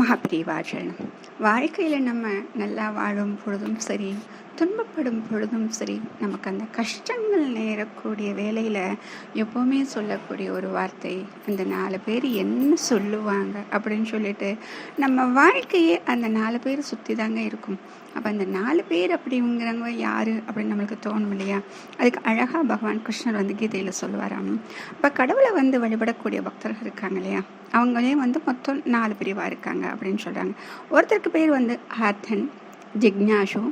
மகாபிரிவாச்சரணம். வாழ்க்கையில் நம்ம நல்லா வாழும் பொழுதும் சரி துன்பப்படும் பொழுதும் சரி நமக்கு அந்த கஷ்டங்கள் நேரக்கூடிய வேலையில் எப்போவுமே சொல்லக்கூடிய ஒரு வார்த்தை அந்த நாலு பேர் என்ன சொல்லுவாங்க அப்படின்னு சொல்லிட்டு நம்ம வாழ்க்கையே அந்த நாலு பேர் சுற்றி தாங்க இருக்கும். அப்போ அந்த நாலு பேர் அப்படிங்கிறவங்க யார் அப்படின்னு நம்மளுக்கு தோணும் இல்லையா? அதுக்கு அழகாக பகவான் கிருஷ்ணர் வந்து கீதையில் சொல்லுவாராம். இப்போ கடவுளை வந்து வழிபடக்கூடிய பக்தர்கள் இருக்காங்க இல்லையா? அவங்களே வந்து மொத்தம் நாலு பிரிவாக இருக்காங்க அப்படின்னு சொல்கிறாங்க ஒருத்தருக்கு பேர் வந்து ஆர்த்தன் ஜிக்னாஷு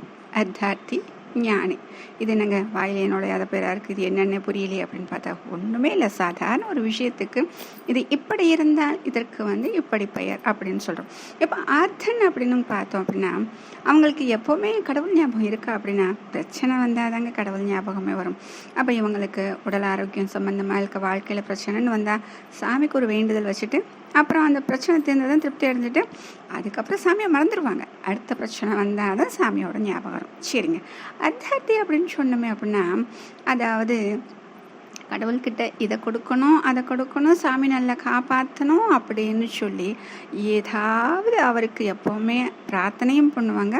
அத்தார்த்தி ஞானி இது என்னங்க? வாயிலே நுழையாத பேராக இருக்குது இது என்னென்ன புரியலையே அப்படின்னு பார்த்தா ஒன்றுமே இல்லை. சாதாரண ஒரு விஷயத்துக்கு இது இப்படி இருந்தால் இதற்கு வந்து இப்படி பெயர் அப்படின்னு சொல்கிறோம் இப்போ ஆர்த்தன் அப்படின்னு பார்த்தோம் அப்படின்னா அவங்களுக்கு எப்போவுமே கடவுள் ஞாபகம் இருக்கா அப்படின்னா பிரச்சனை வந்தால் தாங்க கடவுள் ஞாபகமே வரும். அப்போ இவங்களுக்கு உடல் ஆரோக்கியம் சம்மந்தமாக இருக்க வாழ்க்கையில் பிரச்சனைன்னு வந்தால் சாமிக்கு ஒரு வேண்டுதல் வச்சுட்டு அப்புறம் அந்த பிரச்சனை தீர்ந்ததும் திருப்தி அடைஞ்சிட்டு அதுக்கப்புறம் சாமியை மறந்துடுவாங்க அடுத்த பிரச்சனை வந்தால் தான் சாமியோட ஞாபகம் வரும். சரிங்க. அத்தார்த்தி அப்படின்னு சொன்னோமே அப்படின்னா அதாவது கடவுள்கிட்ட இதை கொடுக்கணும் அதை கொடுக்கணும் சாமி நல்லா காப்பாற்றணும் அப்படின்னு சொல்லி ஏதாவது அவருக்கு எப்போவுமே பிரார்த்தனையும் பண்ணுவாங்க.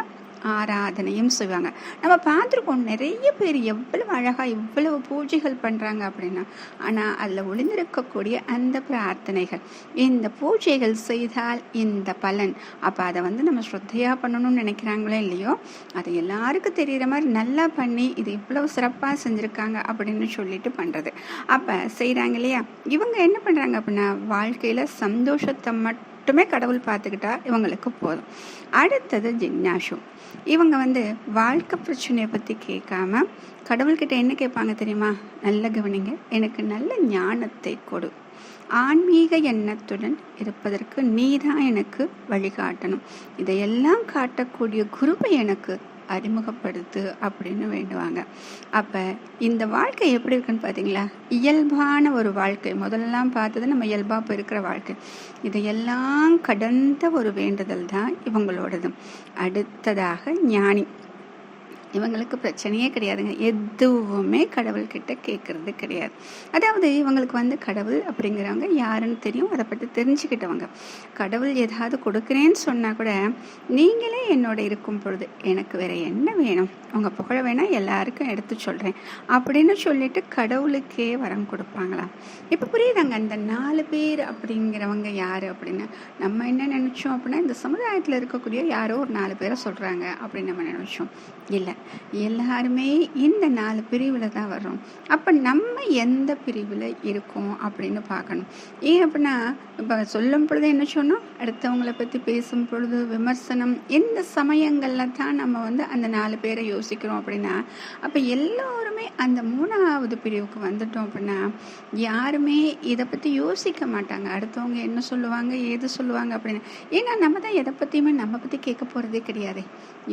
ஆராதனையும் செய்வாங்க. நம்ம பார்த்துருக்கோம் நிறைய பேர் எவ்வளவு அழகாக இவ்வளவு பூஜைகள் பண்ணுறாங்க அப்படின்னா ஆனால் அதில் ஒளிந்திருக்கக்கூடிய அந்த பிரார்த்தனைகள் இந்த பூஜைகள் செய்தால் இந்த பலன் அப்போ அதை வந்து நம்ம ஸ்ரத்தையாக பண்ணணும்னு நினைக்கிறாங்களோ இல்லையோ அது எல்லாருக்கும் தெரிகிற மாதிரி நல்லா பண்ணி இது இவ்வளவு சிறப்பாக செஞ்சுருக்காங்க அப்படின்னு சொல்லிட்டு பண்ணுறது அப்போ செய்கிறாங்க இல்லையா? இவங்க என்ன பண்ணுறாங்க அப்படின்னா வாழ்க்கையில் சந்தோஷத்தை மட்டும் மட்டுமே கடவுள் பார்த்துக்கிட்டா இவங்களுக்கு போதும். அடுத்தது ஜிக்னாஷு. இவங்க வந்து வாழ்க்கை பிரச்சனையை பற்றி கேட்காம கடவுள்கிட்ட என்ன கேட்பாங்க தெரியுமா? நல்ல கவனிங்க. எனக்கு நல்ல ஞானத்தை கொடு. ஆன்மீக எண்ணத்துடன் இருப்பதற்கு நீதான் எனக்கு வழிகாட்டணும். இதையெல்லாம் காட்டக்கூடிய குருவை எனக்கு அறிமுகப்படுத்து அப்படின்னு வேண்டுவாங்க. அப்போ இந்த வாழ்க்கை எப்படி இருக்குன்னு பார்த்தீங்களா இயல்பான ஒரு வாழ்க்கை. முதல்லாம் பார்த்தது நம்ம இயல்பாக இப்போ இருக்கிற வாழ்க்கை. இதையெல்லாம் கடந்த ஒரு வேண்டுதல் தான் இவங்களோடது அடுத்ததாக ஞானி. இவங்களுக்கு பிரச்சனையே கிடையாதுங்க. எதுவுமே கடவுள்கிட்ட கேட்குறது கிடையாது. அதாவது இவங்களுக்கு வந்து கடவுள் அப்படிங்கிறவங்க யாருன்னு தெரியும். அதை பற்றி தெரிஞ்சுக்கிட்டவங்க. கடவுள் ஏதாவது கொடுக்குறேன்னு சொன்னால் கூட நீங்களே என்னோட இருக்கும் பொழுது எனக்கு வேற என்ன வேணும்? உங்கள் புகழ வேணால் எல்லாருக்கும் எடுத்து சொல்கிறேன் அப்படின்னு சொல்லிட்டு கடவுளுக்கே வரம் கொடுப்பாங்களாம் இப்போ புரியுதாங்க அந்த நாலு பேர் அப்படிங்கிறவங்க யார் அப்படின்னு? நம்ம என்ன நினச்சோம் அப்படின்னா இந்த சமுதாயத்தில் இருக்கக்கூடிய யாரோ ஒரு நாலு பேரை சொல்கிறாங்க அப்படின்னு நம்ம நினச்சோம். இல்லை. எல்லாருமே இந்த நாலு பிரிவில் தான் வர்றோம். அப்போ நம்ம எந்த பிரிவில் இருக்கோம் அப்படின்னு பார்க்கணும். ஏன் அப்படின்னா இப்போ சொல்லும் பொழுது என்ன சொன்னோம்? அடுத்தவங்களை பற்றி பேசும் பொழுது விமர்சனம் இந்த சமயங்களில் தான் நம்ம வந்து அந்த நாலு பேரை யோசிக்கிறோம் அப்படின்னா அப்போ எல்லோருமே அந்த மூணாவது பிரிவுக்கு வந்துட்டோம் அப்படின்னா யாருமே இதை பற்றி யோசிக்க மாட்டாங்க. அடுத்தவங்க என்ன சொல்லுவாங்க ஏது சொல்லுவாங்க அப்படின்னு ஏன்னா நம்ம தான் எதை பற்றியுமே நம்ம பற்றி கேட்க போகிறதே கிடையாது.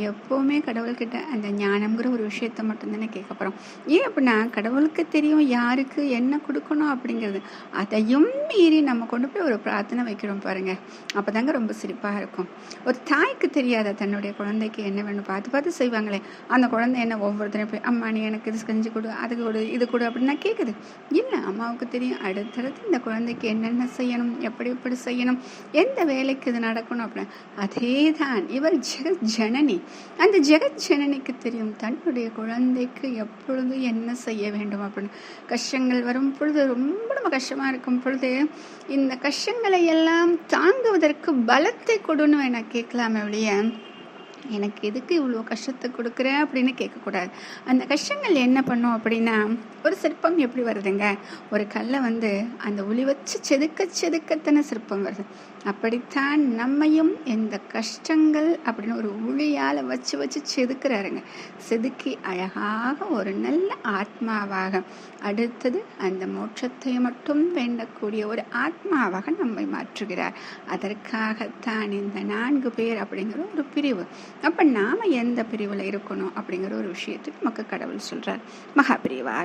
எப்போவுமே கடவுள்கிட்ட அந்த ஞானம்ங்கிற ஒரு விஷயத்த மட்டும்தானே கேட்க போகிறோம் ஏன் அப்படின்னா கடவுளுக்கு தெரியும் யாருக்கு என்ன கொடுக்கணும் அப்படிங்கிறது. அதையும் மீறி நம்ம கொண்டு போய் ஒரு பிரார்த்தனை வைக்கிறோம் பாருங்க. அப்போ தாங்க ரொம்ப சிரிப்பாக இருக்கும். ஒரு தாய்க்கு தெரியாத தன்னுடைய குழந்தைக்கு என்ன வேணும் பார்த்து பார்த்து செய்வாங்களே. அந்த குழந்தை என்ன ஒவ்வொருத்தரையும் போய் அம்மா நீ எனக்கு இது செஞ்சு கொடு அது கொடு இது கொடு அப்படின்னா கேட்குது இல்லை அம்மாவுக்கு தெரியும். அடுத்தடுத்து இந்த குழந்தைக்கு என்னென்ன செய்யணும் எப்படி எப்படி செய்யணும் எந்த வேலைக்கு இது நடக்கணும் அப்படின்னு. அதே தான் இவர் ஜெகத் ஜனனி அந்த ஜெகத் ஜனனிக்கு தெரியும். தன்னுடைய குழந்தைக்கு எப்பொழுது என்ன செய்ய வேண்டும் அப்படின்னு. கஷ்டங்கள் வரும் பொழுது ரொம்ப ரொம்ப கஷ்டமாக இருக்கும் பொழுது இந்த கஷ்டங்களை எல்லாம் தாங்குவதற்கு பலத்தை கொடுன்னு வேணா கேட்கலாமே ஒழிய. எனக்கு எதுக்கு இவ்வளோ கஷ்டத்தை கொடுக்குற அப்படின்னு கேட்கக்கூடாது. அந்த கஷ்டங்கள் என்ன பண்ணும் அப்படின்னா ஒரு சிற்பம் எப்படி வருதுங்க? ஒரு கல்லை வந்து அந்த ஒளி வச்சு செதுக்க செதுக்கத்தான சிற்பம் வருது. அப்படித்தான் நம்மையும் இந்த கஷ்டங்கள் அப்படின்னு ஒரு உளியால் வச்சு வச்சு செதுக்கிறாருங்க. செதுக்கி அழகாக ஒரு நல்ல ஆத்மாவாக அடுத்தது அந்த மோட்சத்தை மட்டும் வேண்டக்கூடிய ஒரு ஆத்மாவாக நம்மை மாற்றுகிறார். அதற்காகத்தான் இந்த நான்கு பேர் அப்படிங்கிற ஒரு பிரிவு. அப்போ நாம் எந்த பிரிவில் இருக்கணும் அப்படிங்கிற ஒரு விஷயத்துக்கு நமக்கு கடவுள் சொல்கிறார் மகாபிரிவா